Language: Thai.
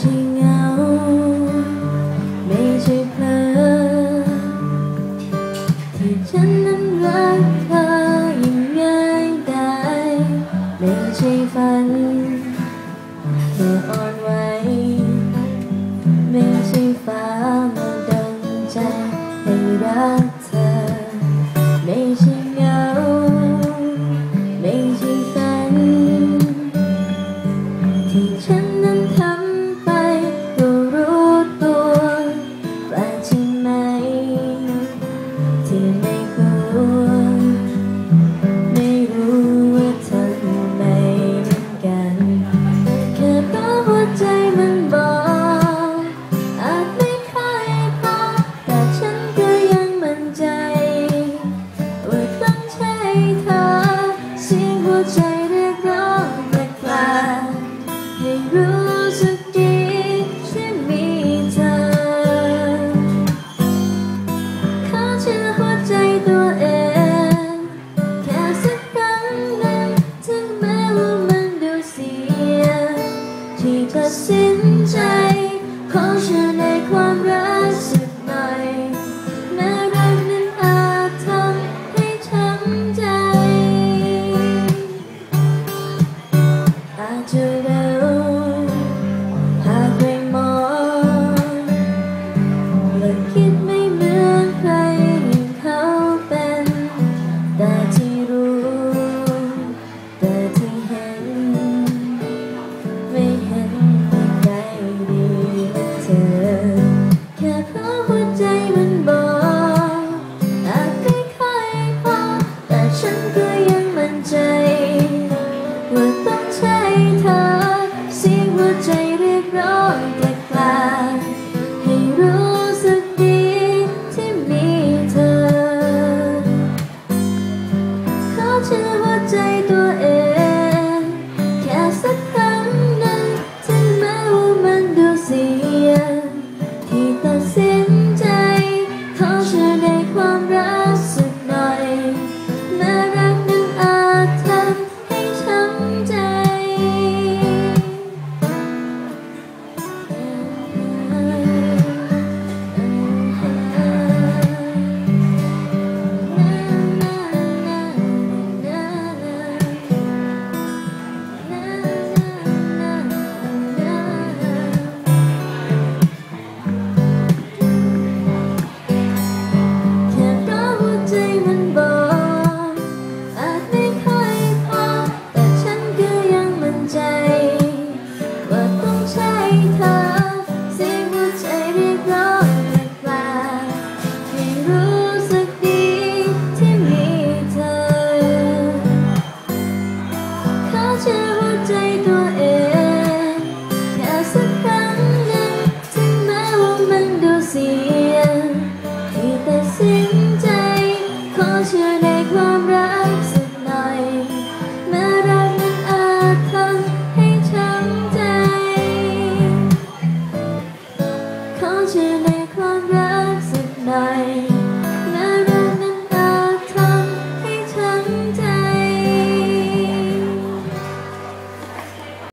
ช่เงา ไม่ใช่เพลินที่ฉันนั้นรัก 不在 to the room, I've. 可却